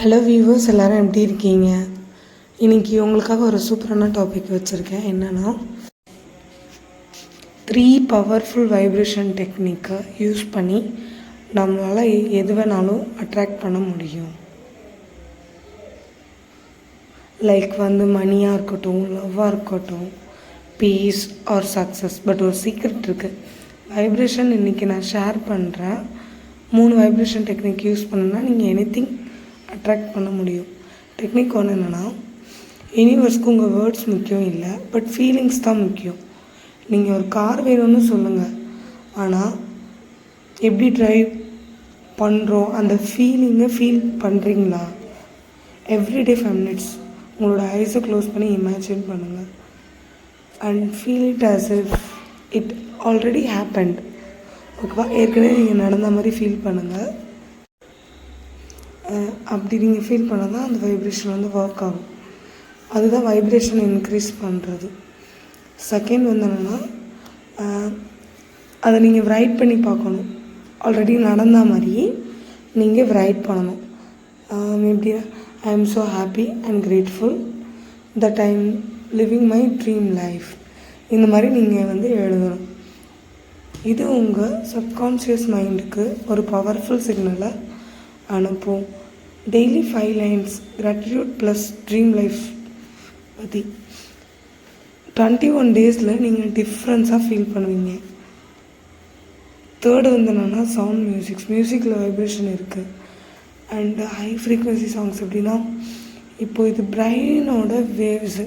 Hello viewers எல்லோரும் எப்படி இருக்கீங்க? இன்றைக்கி உங்களுக்காக ஒரு சூப்பரான டாபிக் வச்சுருக்கேன். என்னென்னா த்ரீ பவர்ஃபுல் வைப்ரேஷன் டெக்னிக்கை யூஸ் பண்ணி நம்மளால் எது வேணாலும் அட்ராக்ட் பண்ண முடியும். லைக் வந்து மணியாக இருக்கட்டும் லவ்வாக இருக்கட்டும் பீஸ் ஆர் சக்ஸஸ் பட் ஒரு சீக்ரெட் இருக்குது வைப்ரேஷன் இன்றைக்கி நான் ஷேர் பண்ணுறேன் மூணு வைப்ரேஷன் டெக்னிக் யூஸ் பண்ணுன்னா நீங்கள் எனி திங் அட்ராக்ட் பண்ண முடியும். டெக்னிக் ஒன்று என்னென்னா யூனிவர்ஸ்க்கு உங்கள் வேர்ட்ஸ் முக்கியம் இல்லை பட் ஃபீலிங்ஸ் தான் முக்கியம். நீங்கள் ஒரு கார் வேணும்னு சொல்லுங்கள் ஆனால் எப்படி ட்ரைவ் பண்ணுறோம் அந்த ஃபீலிங்கை ஃபீல் பண்ணுறீங்களா எவ்ரிடே ஃபைவ் மினிட்ஸ் உங்களோட ஐஸை க்ளோஸ் பண்ணி இமேஜின் பண்ணுங்கள் and feel it as if it already happened ஓகேவா ஏற்கனவே நீங்கள் நடந்த மாதிரி ஃபீல் பண்ணுங்கள் அப்படி நீங்கள் ஃபீல் பண்ணால் தான் அந்த வைப்ரேஷன் வந்து ஒர்க் ஆகும். அதுதான் வைப்ரேஷன் இன்க்ரீஸ் பண்ணுறது செகண்ட் வந்து என்னென்னா அதை நீங்கள் ரைட் பண்ணி பார்க்கணும். ஆல்ரெடி நடந்த மாதிரி நீங்கள் ரைட் பண்ணணும். ஆம், எப்படி I am so happy and grateful that I am living my dream life இந்த மாதிரி நீங்கள் வந்து எழுதணும். இது உங்கள் சப்கான்ஷியஸ் மைண்டுக்கு ஒரு பவர்ஃபுல் சிக்னலை அனுப்பும். Daily five lines gratitude plus dream life பற்றி டுவெண்ட்டி ஒன் டேஸில் நீங்கள் டிஃப்ரென்ஸாக ஃபீல் பண்ணுவீங்க. தேர்டு வந்து என்னென்னா சவுண்ட் மியூசிக்ஸ் மியூசிக்கில் வைப்ரேஷன் இருக்குது அண்டு ஹை ஃப்ரீக்வன்சி சாங்ஸ் எப்படின்னா இப்போ இது பிரெயினோட வேவ்ஸு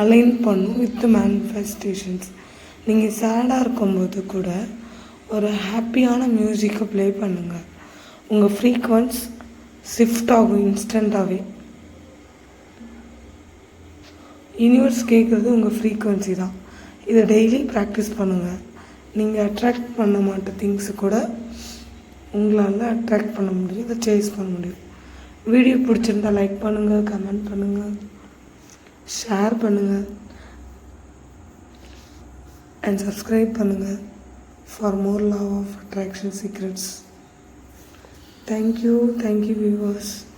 அலைன் பண்ணும் வித் மேனிஃபெஸ்டேஷன்ஸ் நீங்கள் சேடாக இருக்கும்போது கூட ஒரு ஹாப்பியான மியூசிக்கை ப்ளே பண்ணுங்கள் உங்கள் ஃப்ரீக்வன்ஸ் ஷிஃப்ட் ஆகும் இன்ஸ்டண்ட்டாகவே யூனிவர்ஸ் கேட்குறது உங்கள் ஃப்ரீக்வன்சி தான். இதை டெய்லி ப்ராக்டிஸ் பண்ணுங்கள் நீங்கள் அட்ராக்ட் பண்ண மாட்ட திங்ஸு கூட உங்களால் அட்ராக்ட் பண்ண முடியும். இதை சேஸ் பண்ண முடியும். வீடியோ பிடிச்சிருந்தா லைக் பண்ணுங்கள் கமெண்ட் பண்ணுங்கள் ஷேர் பண்ணுங்கள் அண்ட் சப்ஸ்கிரைப் பண்ணுங்கள் for more love of attraction secrets Thank you, thank you, viewers.